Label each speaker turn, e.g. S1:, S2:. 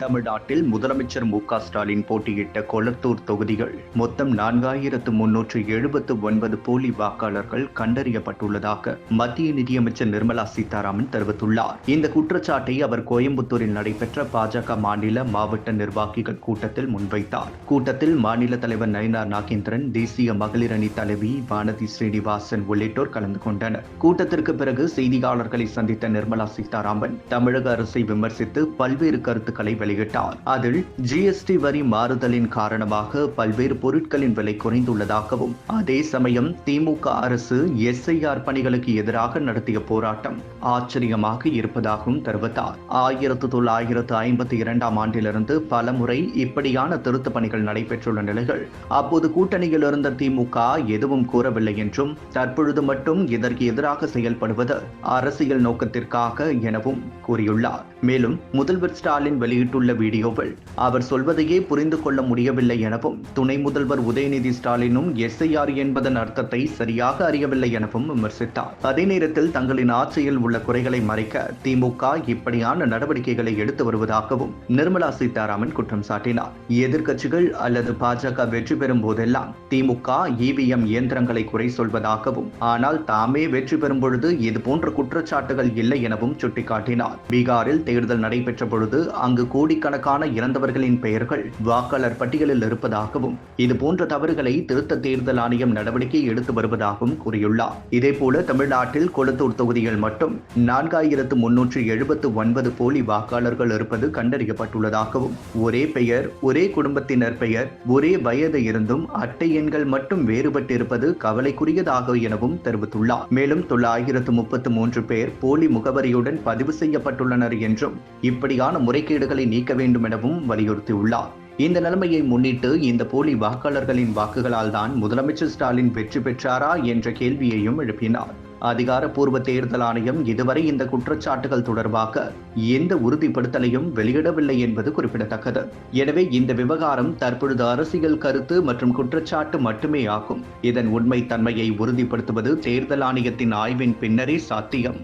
S1: தமிழ்நாட்டில் முதலமைச்சர் மு க ஸ்டாலின் போட்டியிட்ட கொளத்தூர் தொகுதிகள் மொத்தம் நான்காயிரத்து முன்னூற்று எழுபத்து ஒன்பது போலி வாக்காளர்கள் கண்டறியப்பட்டுள்ளதாக மத்திய நிதியமைச்சர் நிர்மலா சீதாராமன் தெரிவித்துள்ளார். இந்த குற்றச்சாட்டை அவர் கோயம்புத்தூரில் நடைபெற்ற பாஜக மாநில மாவட்ட நிர்வாகிகள் கூட்டத்தில் முன்வைத்தார். கூட்டத்தில் மாநில தலைவர் நயினார் நாகேந்திரன் தேசிய மகளிர் அணி தலைவி வானதி ஸ்ரீனிவாசன் உள்ளிட்டோர் கலந்து கொண்டனர். கூட்டத்திற்கு பிறகு செய்தியாளர்களை சந்தித்த நிர்மலா சீதாராமன் தமிழக அரசை விமர்சித்து பல்வேறு கருத்துக்களை வெளியிட்டார். அதில் ஜிஎஸ்டி வரி மாறுதலின் காரணமாக பல்வேறு பொருட்களின் விலை குறைந்துள்ளதாகவும் அதே சமயம் திமுக அரசு எஸ்ஐஆர் பணிகளுக்கு எதிராக நடத்திய போராட்டம் ஆச்சரியமாக இருப்பதாகவும் தெரிவித்தார். ஆயிரத்து தொள்ளாயிரத்து ஐம்பத்தி இரண்டாம் ஆண்டிலிருந்து பல முறை இப்படியான திருத்த பணிகள் நடைபெற்றுள்ள நிலையில் அப்போது கூட்டணியில் இருந்த திமுக எதுவும் கூறவில்லை என்றும் தற்பொழுது மட்டும் இதற்கு எதிராக செயல்படுவது அரசியல் நோக்கத்திற்காக எனவும் கூறியுள்ளார். மேலும் முதல்வர் ஸ்டாலின் வெளியிட்டுள்ள வெளியிட்டுள்ள வீடியோவில் அவர் சொல்வதையே புரிந்து கொள்ள முடியவில்லை எனவும் துணை முதல்வர் உதயநிதி ஸ்டாலினும் எஸ்ஐஆர் என்பதன் அர்த்தத்தை சரியாக அறியவில்லை எனவும் விமர்சித்தார். அதே நேரத்தில் தங்களின் ஆட்சியில் உள்ள குறைகளை மறைக்க திமுக இப்படியான நடவடிக்கைகளை எடுத்து வருவதாகவும் நிர்மலா சீதாராமன் குற்றம் சாட்டினார். எதிர்க்கட்சிகள் அல்லது பாஜக வெற்றி பெறும் போதெல்லாம் திமுக இவிஎம் இயந்திரங்களை குறை சொல்வதாகவும் ஆனால் தாமே வெற்றி பெறும் பொழுது இதுபோன்ற குற்றச்சாட்டுகள் இல்லை எனவும் சுட்டிக்காட்டினார். பீகாரில் தேர்தல் நடைபெற்ற பொழுது அங்கு கூட கோடிக்கணக்கான இறந்தவர்களின் பெயர்கள் வாக்காளர் பட்டியலில் இருப்பதாகவும் இதுபோன்ற தவறுகளை திருத்த தேர்தல் ஆணையம் நடவடிக்கை எடுத்து வருவதாகவும் கூறியுள்ளார். இதேபோல தமிழ்நாட்டில் கொளத்தூர் தொகுதியில் மட்டும் நான்காயிரத்து முன்னூற்று எழுபத்து ஒன்பது போலி வாக்காளர்கள் இருப்பது கண்டறியப்பட்டுள்ளதாகவும் ஒரே பெயர் ஒரே குடும்பத்தினர் பெயர் ஒரே வயது இருந்தும் அட்டை எண்கள் மட்டும் வேறுபட்டிருப்பது கவலைக்குரியதாக எனவும் தெரிவித்துள்ளார். மேலும் தொள்ளாயிரத்து முப்பத்து மூன்று பேர் போலி முகவரியுடன் பதிவு செய்யப்பட்டுள்ளனர் என்றும் இப்படியான முறைகேடுகளை நீக்க வேண்டும் எனவும் வலியுறுத்தியுள்ளார். இந்த நிலைமையை முன்னிட்டு இந்த போலி வாக்காளர்களின் வாக்குகளால் தான் முதலமைச்சர் ஸ்டாலின் வெற்றி பெற்றாரா என்ற கேள்வியையும் எழுப்பினார். அதிகாரப்பூர்வ தேர்தல் ஆணையம் இதுவரை இந்த குற்றச்சாட்டுகள் தொடர்பாக எந்த உறுதிப்படுத்தலையும் வெளியிடவில்லை என்பது குறிப்பிடத்தக்கது. எனவே இந்த விவகாரம் தற்பொழுது அரசியல் கருத்து மற்றும் குற்றச்சாட்டு மட்டுமே ஆகும். இதன் உண்மை தன்மையை உறுதிப்படுத்துவது தேர்தல் ஆணையத்தின் ஆய்வின் பின்னரே சாத்தியம்.